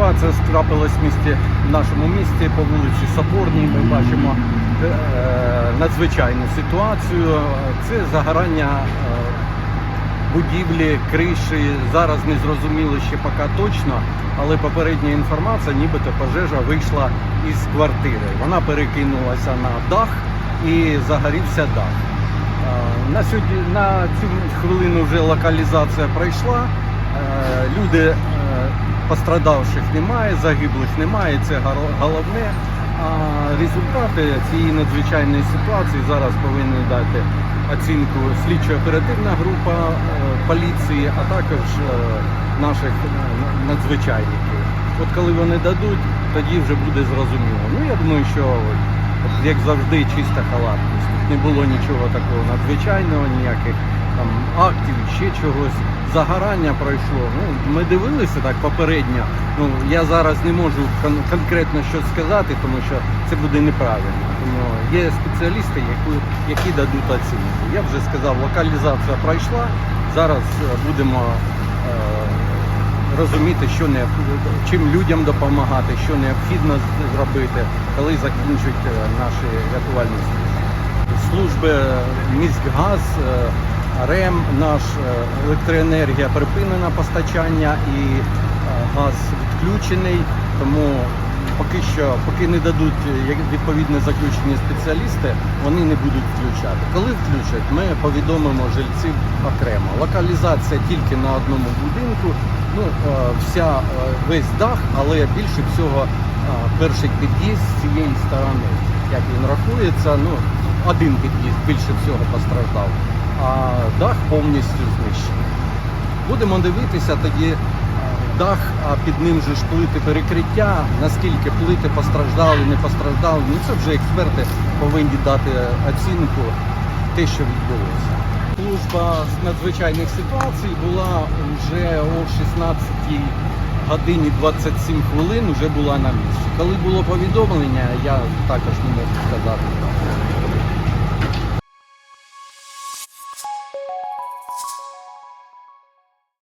ситуація скрапилась в місті в нашому місті по вулиці Соборній. Ми бачимо е, надзвичайну ситуацію. Це загорання е, будівлі, криші. Зараз не зрозуміло ще поки точно, але попередня інформація, нібито пожежа вийшла із квартири. Вона перекинулася на дах і загорівся дах. Е, На сьогодні на цю хвилину вже локалізація пройшла. Люди пострадавших немає, загиблих немає. Це головне. А результати цієї надзвичайної ситуації зараз повинні дати оцінку слідчо-оперативна група е, поліції, а також е, наших е, надзвичайників. От коли вони дадуть, тоді вже буде зрозуміло. Ну я думаю, що як завжди чиста халатність. Не було нічого такого надзвичайного, ніяких там актів, ще чогось. Загорання пройшло. Ну, ми дивилися так попередньо. Ну я зараз не можу кон- конкретно щось сказати, тому що це буде неправильно. Тому є спеціалісти, які, які дадуть оцінку. Я вже сказав, локалізація пройшла. Зараз е, будемо е, розуміти, що необхідно, чим людям допомагати, що необхідно зробити, коли закінчать е, наші рятувальні служби. Служби міськгаз, е, РЕМ, наш е, електроенергія припинена постачання і е, газ відключений. Тому поки що, поки не дадуть е, відповідне заключення спеціалісти, вони не будуть включати. Коли включать, ми повідомимо жильців окремо. Локалізація тільки на одному будинку. Ну вся весь дах, але більше всього перший під'їзд з цієї сторони. Як він рахується, ну один під'їзд більше всього постраждав, а дах повністю знищений. Будемо дивитися тоді е, дах, а під ним же ж плити перекриття, наскільки плити постраждали, не постраждали. Ну це вже експерти повинні дати оцінку те, що відбулося. Служба з надзвичайних ситуацій була вже о 16 годині 27 хвилин вже була на місці. Коли було повідомлення, я також не можу сказати.